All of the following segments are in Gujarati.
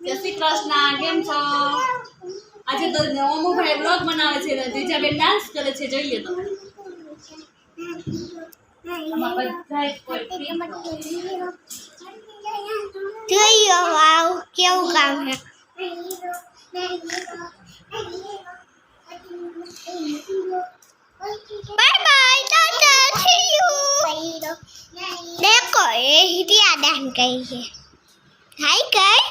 જય શ્રી કૃષ્ણ કેમ છો? આજે તો ઓમુભાઈ બ્લોગ બનાવે છે ને બેન ડાન્સ કરે છે જોઈએ તો. જોયો વાવ કેવું કામ છે bye bye tata see you દેખો એ હિટિયા ડાન ગઈ છે હાય કઈ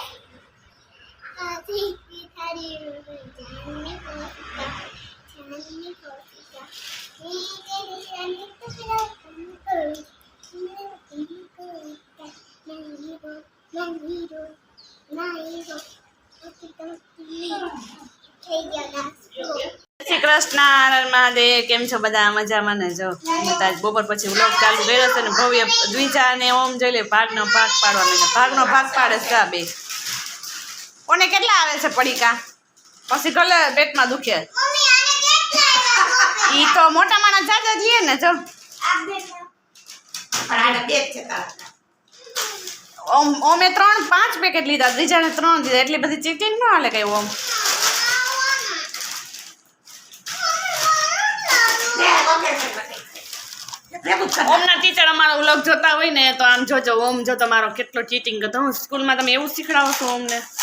શ્રી કૃષ્ણ, મહાદેવ, કેમ છો બધા? મજામાં જો આજ બપોર પછી વ્લોગ ચાલુ કર્યો છે ને ભવ્ય દ્વિજા અને ઓમ જોઈ લે, ભાગનો ભાગ પાડવા માંડ્યા ભાગનો ભાગ પાડે છે બે. કોને કેટલા આવે છે પડીકા? પછી ગલે પેટમાં દુખે. ઈ તો મોટા માણસ જાજા જઈએ ને જો. ઓમ ઓમે ત્રણ પાંચ પેકેટ લીધા ત્રીજાને ત્રણ દીધા એટલી બધી ચીટિંગ ન હાલે કઈ ઓમ. ઓમના ટીચર અમારો વ્લોગ જોતા હોય ને તો આમ જોજો ઓમ જો તમારો કેટલો ચીટિંગ હતો. સ્કૂલમાં તમે એવું શીખડાવો છો અમને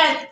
যায়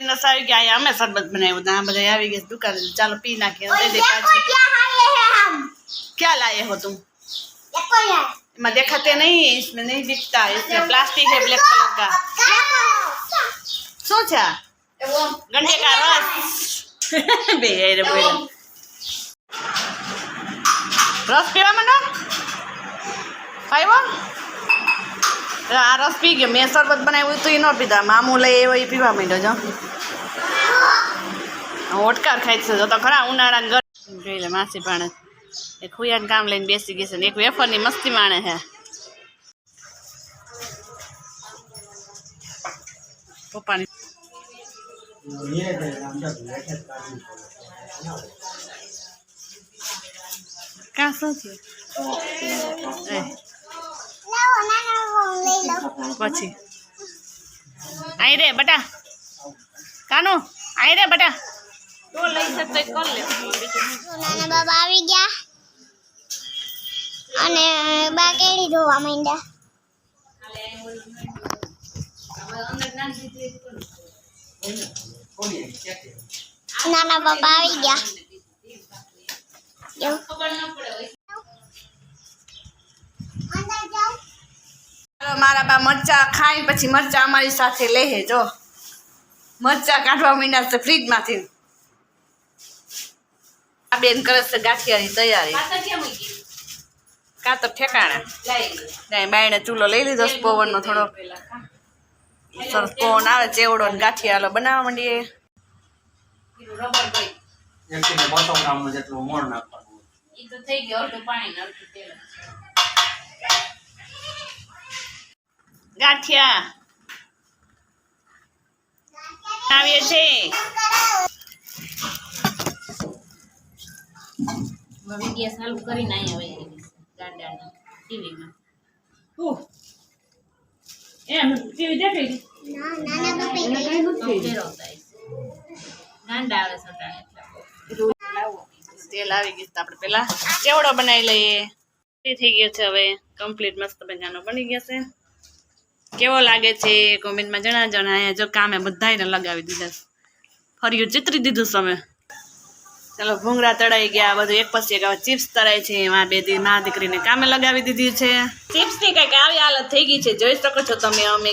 નસ આવી ગયા અહીંયા અમે શરબત બનાવ્યું હતા આ બધા આવી ગયા દુકાને ચાલો પી નાખીએ દઈ દે પાછી ક્યાં લાયે હો તું એમાં દેખાતે નહીં इसमें नहीं दिखता इसमें प्लास्टिक है ब्लैक कलर का શું છે આ? ગંડે કા રસ બે રે બોલ રસ પીવા માંડો ખાઈવો આ રસ પી ગયો. મેં શરબત બનાવ્યું તો એ ન પીધા મામુ લઈ એવો એ પીવા માંડ્યો જો. ઓટકાર ખાઈ છે. તો ખરા ઉનાળાને ગર જોઈ લે માસી પાણે એક ખુયાને કામ લઈને બેસી ગઈ છે ને એક વેફરની મસ્તી માણે હે. પપ્પાની કાં શું એ. પછી. આઈ રે બટા. કાનો આઈ રે બટા. તો લઈ શકતો કર લે. નાના બાબા આવી ગયા. અને બા કેરી ધોવા માંડ્યા. નાના બાબા આવી ગયા. ચાલો, મારા બા મરચા ખાઈ પછી મરચા અમારી સાથે લેહે જો. મરચા કાઢવા માંડ્યા છે ફ્રીજમાંથી. આ બેન કરે છે ગાંઠિયાની તૈયારી. કાં તો ઠેકાણે. બાયણે ચૂલો લઈ લીધો પવનનો થોડો. સરસ પવન આવે ચેવડો ને ગાંઠિયા બનાવવા માંડીએ. થઈ ગયો અડધું પાણી અડધું તેલ ગાંઠિયા. આવીએ છે. વીડિયો ચાલુ કરીને અહીંયા વહી ગાંડાના ટીવીમાં. ઉહ. એમ ટીવી ના ગાંડા આવે સટાણે તેલ આવી ગયું તો આપણે પેલા ચેવડો બનાવી લઈએ. થઈ ગયો છે હવે કમ્પ્લીટ મસ્ત મજાનો બની ગયો છે. કેવો લાગે છે? કોમેન્ટમાં જણાવજો ને. અહીંયા જો કામે બધાને લગાવી દીધા. ફર્યું ચિતરી દીધું તમે ચાલો ભૂંગળા તળાઈ ગયા. બધું એક પછી એક હવે ચિપ્સ તળાય છે. એમાં બે દી મા દીકરીને કામે લગાવી દીધી છે. ચિપ્સની કંઈક આવી હાલત થઈ ગઈ છે. જોઈ શકો છો તમે અમે.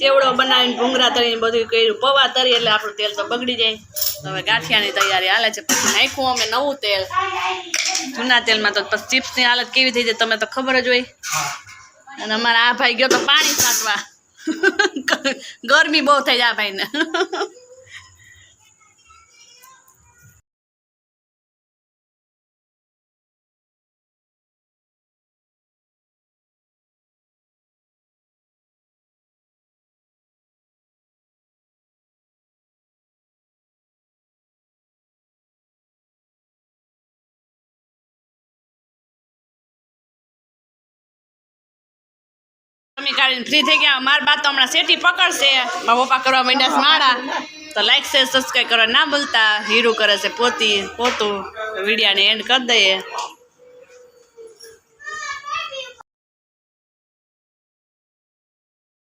ચેવડો બનાવીને ભૂંગળા તળીને બધું કર્યું. પૌવા તરી એટલે આપણું તેલ તો બગડી જાય. હવે ગાંઠિયાની તૈયારી હાલે છે. પછી નાખ્યું અમે નવું તેલ. જૂના તેલમાં તો પછી ચિપ્સની હાલત કેવી થઈ જાય તમે તો ખબર જ હોય. અને અમારા આ ભાઈ ગયો તો પાણી છાંટવા. ગરમી બહુ થઈ જાય ભાઈને. ફ્રી થઈ ગયા. મારા બા તો હમણાં સેટી પકડશે. પપ્પા કરવા માંડ્યા છે મારા તો લાઈક શેર સબસ્ક્રાઈબ કરવા ના ભૂલતા. હીરું કરે છે પોતી, પોતું. વિડીયાને એન્ડ કરી દઈએ.